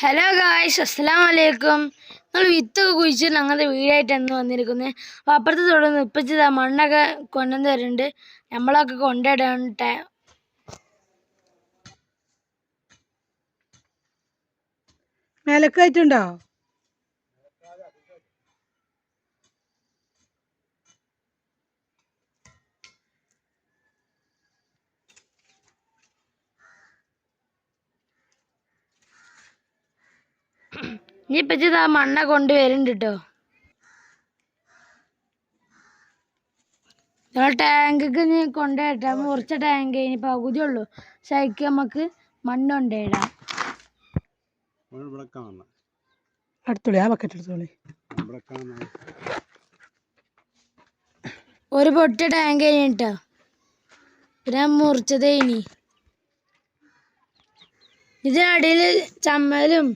Hello guys അസ്സലാം വലൈക്കും നമ്മൾ വിത്തൊക്കെ കുഴിച്ചിട്ട് ഞങ്ങളുടെ വീടായിട്ട് എന്ന് വന്നിരിക്കുന്നത് അപ്പോൾ അപ്പുറത്ത് തുടർന്ന് ഇപ്പച്ചിതാ മണ്ണൊക്കെ കൊണ്ടുവന്ന് തരുന്നുണ്ട്. നമ്മളൊക്കെ കൊണ്ടിടട്ടെ ടൈം ഇനി ആ മണ്ണ കൊണ്ടുവരുന്നുണ്ട് കേട്ടോ ഞങ്ങൾ ടാങ്കൊക്കെ ഇനി കൊണ്ടുപോയിട്ടാ മുറിച്ച ടാങ്ക് ഇനി പകുതി ഉള്ളൂ. പക്ഷെ അതിക്ക് നമുക്ക് മണ്ണ് കൊണ്ടുപോയിടാം അടുത്തോളി ആ ബക്കറ്റ് എടുത്തോളി. ഒരു പൊട്ട ടാങ്ക് കഴിഞ്ഞിട്ടോ പിന്നെ മുറിച്ചതേ ഇനി. ഇതിനടിയിൽ ചമ്മലും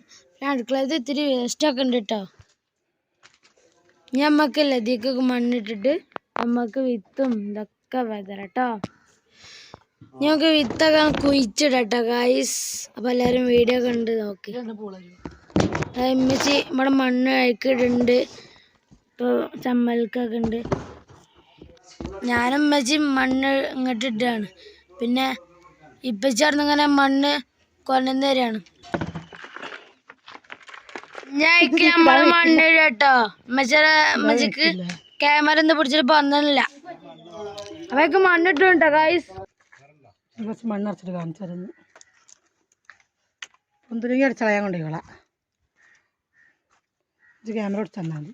പിന്നെ അടുക്കളത്ത് ഇത്തിരി വേസ്റ്റൊക്കെ ഉണ്ട് കേട്ടോ ഞമ്മക്ക് ലതിക്കൊക്കെ മണ്ണിട്ടിട്ട് നമുക്ക് വിത്തും ഇതൊക്കെ വിതറട്ടോ കേട്ടോ നമുക്ക് വിത്തൊക്കെ കുഴിച്ചിടട്ടോ ഗായ്സ് അപ്പൊ എല്ലാവരും വീഡിയോ കണ്ട് നോക്കി. അമ്മച്ചി ഇവിടെ മണ്ണ് അയക്കിടുന്നുണ്ട് ഇപ്പോൾ ചമ്മൽക്കൊക്കെ ഉണ്ട് ഞാനും അമ്മച്ചി മണ്ണ് ഇങ്ങോട്ട് ഇട്ടാണ് പിന്നെ ഇപ്പച്ചി മണ്ണ് കൊണ്ടുവന്ന് തരാണ്. ഞാൻ ക്യാമറ ഇടും കേട്ടോ. അമ്മച്ചിക്ക് ക്യാമറ ഒന്നും പിടിച്ചിട്ട് വന്നില്ല. അവയ്ക്ക് മണ്ണിട്ടുണ്ടോ ഗൈസ് കുറച്ച് മണ്ണ് അടച്ചിട്ട് കാണിച്ചു തരുന്നു. അടിച്ചളയാൻ കൊണ്ടുപോയിക്കോളാം. ഇത് ക്യാമറ തന്നാൽ മതി.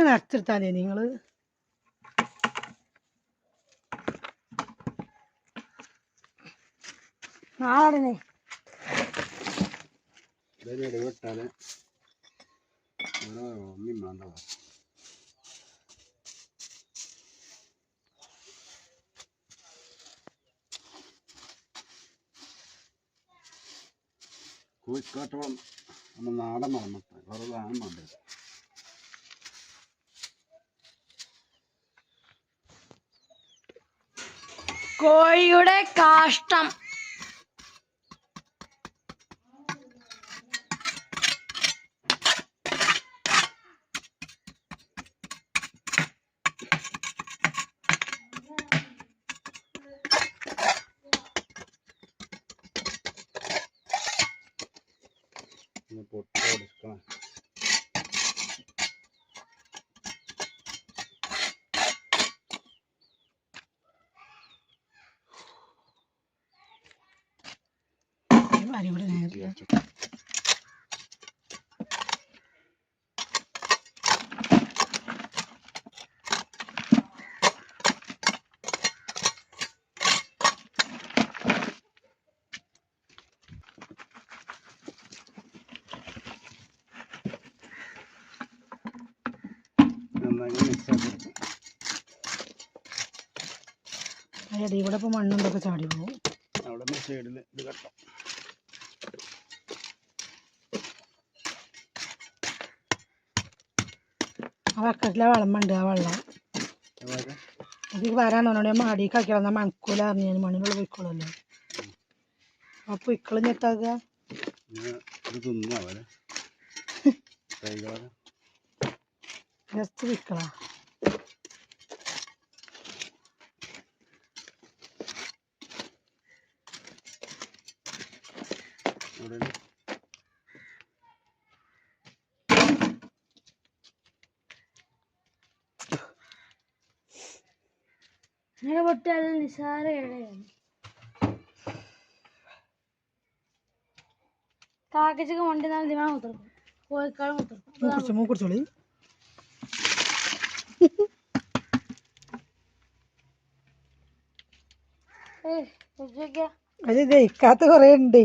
അതിലൊക്കെ നിറച്ചെടുത്താലേ നിങ്ങൾ നാളെ ഇടവിട്ടാൽ ഒന്നും വേണ്ട കോഴിക്കാട്ടോളം നമ്മൾ നാടൻ വളർന്നട്ടെ വേറെ സാധനം വേണ്ട കോഴിയുടെ കാഷ്ടം. ഒന്ന് പൊട്ടി കൊടുക്കണം അരി ഇവിടെ ഇപ്പോൾ മണ്ണുണ്ടൊക്കെ ചാടി പോകും അവിടെ സൈഡിൽ ഇത് കെട്ടാം. ആ ബക്കറ്റിലെ വളമുണ്ട് ആ വെള്ളം. ഇത് വരാൻ തോന്നണേ. ഞാൻ മാടിയൊക്കെ ആക്കി വന്നാൽ മണക്കൂല അറിഞ്ഞു മണ്ണിനുള്ള പൊയ്ക്കോളല്ലോ ആ പൊയ്ക്കളും ഞെത്താക്കുക ജസ്റ്റ് പൊയ്ക്കളാ. ഇവിടെ ഇങ്ങനെ പൊട്ടിയാൽ നിസാര ഇടയാണ് കാക്കച്ചക്ക് വണ്ടി നാളെ ദിവാണ് മുത്തർക്കും കോഴിക്കാളും മുത്തർക്കും മൂക്കുറിച്ച് മൂക്കുറിച്ചോളി. അത് ദഹിക്കാത്ത കുറേ ഉണ്ട്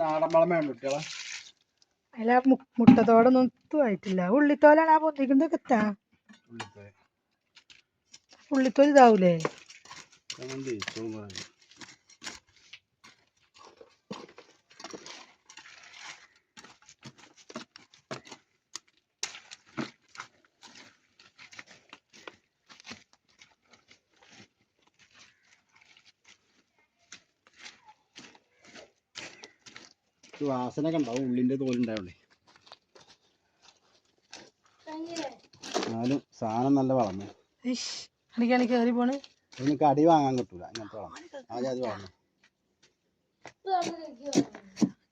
നാടൻ വളം വേണ്ട കുട്ടികളെ. അതിൽ മുട്ടത്തോടൊന്നും പഴുത്തും ആയിട്ടില്ല ഉള്ളിത്തോലാണ് ആ പൊന്തിക്കുന്നത് എത്താ ഉള്ളിത്തോൽ ഇതാവൂലേ? വാസന ഉണ്ടാവും. ഉള്ളിന്റെ തോലുണ്ടാവുള്ളേ. എന്നാലും സാധനം നല്ല വളർന്നു. കയറി പോണ്. ഇനി അടി വാങ്ങാൻ കിട്ടൂല അങ്ങനത്തെ ആദ്യം അത് വളമേ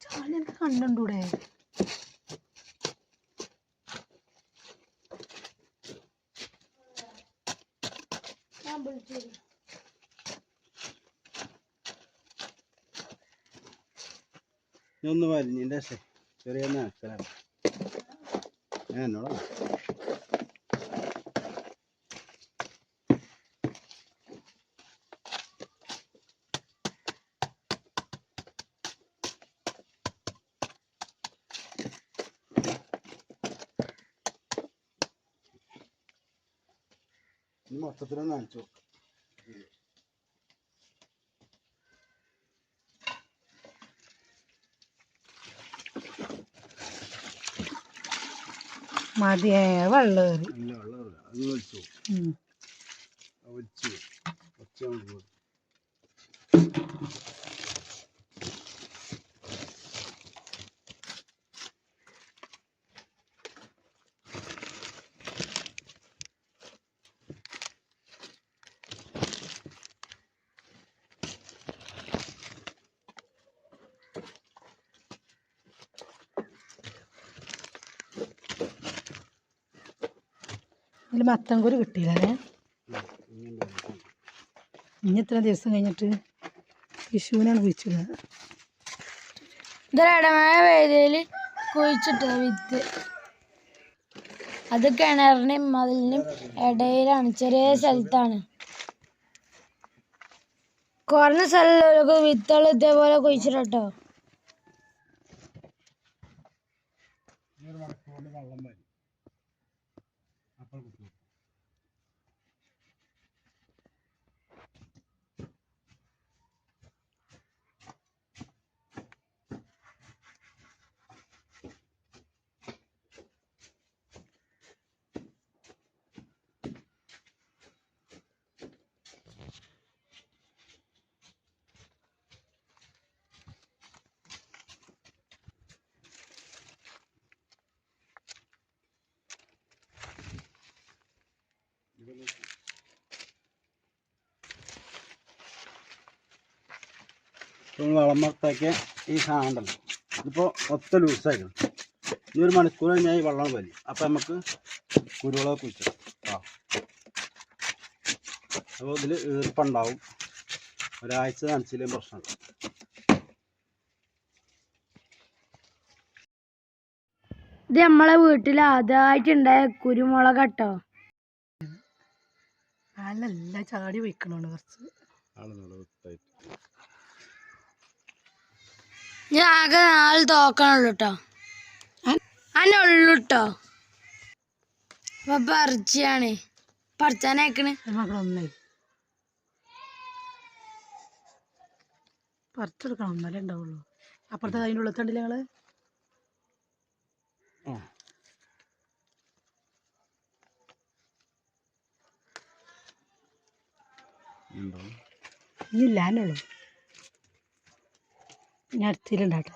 ചാണി എനിക്ക് കണ്ടുണ്ടൂടെ? ഞാൻ വിളിച്ചു ഞാൻ ഒന്ന് വലിഞ്ഞിന്റെ ചെറിയ നനക്കലാണ് ഞാൻ മൊത്തത്തിലൊന്ന് നനച്ചു നോക്കാം മതിയേ വെള്ളം. വലിച്ചു. ഒച്ച കൊണ്ട് മത്തം കൂടി കിട്ടിയില്ലേ ഇനി ഇത്ര ദിവസം കഴിഞ്ഞിട്ട് വിഷുവിനാണ് കുഴിച്ചിടുന്നത്? വേദിയിൽ വേദിയിൽ കുഴിച്ചിട്ട വിത്ത്. അത് കിണറിനും മതിലിനും ഇടയിലാണ് ചെറിയ സ്ഥലത്താണ്. കുറഞ്ഞ സ്ഥലമുള്ളവർക്ക് വിത്തുകൾ ഇതേപോലെ കുഴിച്ചിട്ടോ വെള്ളം വരും അപ്പോൾ കുത്തി ഇപ്പോൾ വളമത്താക്കിയ ഈ സാധനം ഉണ്ടല്ലോ ഇതിപ്പോൾ ഒത്ത ലൂസായിരുന്നു ഈ ഒരു മണിക്കൂർ കഴിഞ്ഞാൽ ഈ വെള്ളം വലിയ അപ്പം നമുക്ക് കുരുവിളൊക്കെ കുഴിച്ചു ആ. അപ്പോൾ ഇതിൽ ഈർപ്പുണ്ടാവും. ഒരാഴ്ച നനച്ചില്ലേയും പ്രശ്നമില്ല. ഇത് നമ്മളെ വീട്ടിൽ ആദ്യമായിട്ടുണ്ടായ കുരുമുളക് കേട്ടോ നല്ല ചാടി വയ്ക്കണോണ്ട് കുറച്ച്. ഞാൻ ആകെ നാല് തോക്കണുള്ളൂ കേട്ടോ അപ്പൊ പറിച്ചാണ്. പറിച്ചാനേക്കണ്. പറിച്ചെടുക്കണം എന്നാലേ ഉണ്ടാവുള്ളൂ. അപ്പുറത്തെ അതിന്റെ ഉള്ളത്തുണ്ടല്ലേ ഞങ്ങൾ ഇല്ല ഉണ്ടോ ഇനി ഇല്ലാന്നുള്ളൂ ഞാൻ അടുത്തിലുണ്ടാട്ടെ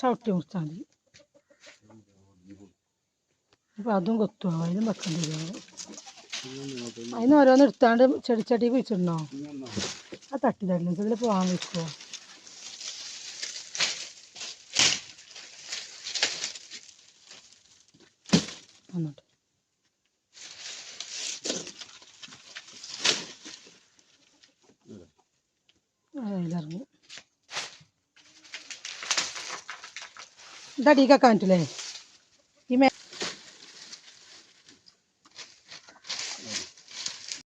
ചവിട്ടി മുറിച്ചാൽ മതി. അപ്പം അതും കൊത്തുവാ. അതിനും വെക്കേണ്ടി വരും. അതിന് ഓരോന്ന് എടുത്താണ്ട് ചെടിച്ചട്ടി കുഴിച്ചിടണോ? ആ തട്ടി തട്ടില്ല ഇതിൽ പോകാൻ വെക്കുമോ വന്നോട്ടെ. दड़ी का कांट ले।